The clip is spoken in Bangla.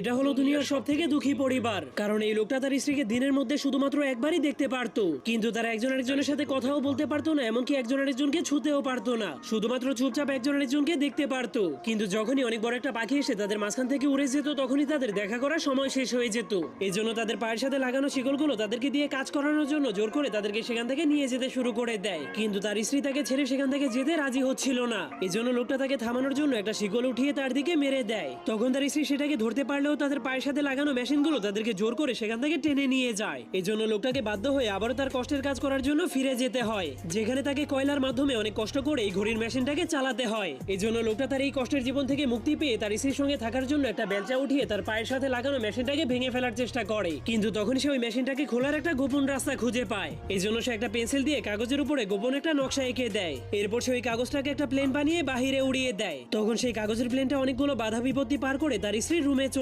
এটা হলো দুনিয়ার সব থেকে দুঃখী পরিবার, কারণ এই লোকটা তার স্ত্রীকে দিনের মধ্যে শুধুমাত্র একবারই দেখতে পারতো। কিন্তু তারা একজন আরেকজনের সাথে কথাও বলতে পারতো না, এমনকি একজন আরেকজনকে ছুতেও পারতো না। শুধুমাত্র চুপচাপ একজন আরেকজনকে দেখতে পারতো। কিন্তু যখনই অনেক বড় একটা পাখি এসে তাদের মাঝখান থেকে উড়ে যেত, তখনই তাদের দেখা করার সময় শেষ হয়ে যেত। এই জন্য তাদের পায়ের সাথে লাগানো শিকলগুলো তাদেরকে দিয়ে কাজ করানোর জন্য জোর করে তাদেরকে সেখান থেকে নিয়ে যেতে শুরু করে দেয়। কিন্তু তার স্ত্রী তাকে ছেড়ে সেখান থেকে যেতে রাজি হচ্ছিল না। এই জন্য লোকটা তাকে থামানোর জন্য একটা শিকল উঠিয়ে তার দিকে মেরে দেয়। তখন তার স্ত্রী সেটাকে ধরতে পারলেও তাদের পায়ের সাথে লাগানো মেশিনগুলো তাদেরকে জোর করে সেখান থেকে টেনে নিয়ে যায়। এই জন্য লোকটাকে বাধ্য হয়ে আবারও তার কষ্টের কাজ করার জন্য ফিরে যেতে হয়, যেখানে তাকে কয়লার মাধ্যমে অনেক কষ্ট করে এই ঘড়ির মেশিনটাকে চালাতে হয়। এই জন্য লোকটা তার এই কষ্টের জীবন থেকে মুক্তি পেয়ে তার স্ত্রীর সঙ্গে থাকার জন্য একটা বেলচা উঠিয়ে তার পায়ের সাথে লাগানো মেশিনটাকে ভেঙে ফেলার চেষ্টা করে। কিন্তু তখন সে ওই মেশিনটাকে খোলার একটা গোপন রাস্তা খুঁজে পায়। এই জন্য সে একটা পেন্সিল দিয়ে কাগজের উপরে গোপন একটা নকশা এঁকে দেয়। এরপর সে ওই কাগজটাকে একটা প্লেন বানিয়ে বাহিরে উড়িয়ে দেয়। তখন সেই কাগজের প্লেনটা অনেকগুলো বাধা বিপত্তি পার করে তার স্ত্রীর রুমে চলে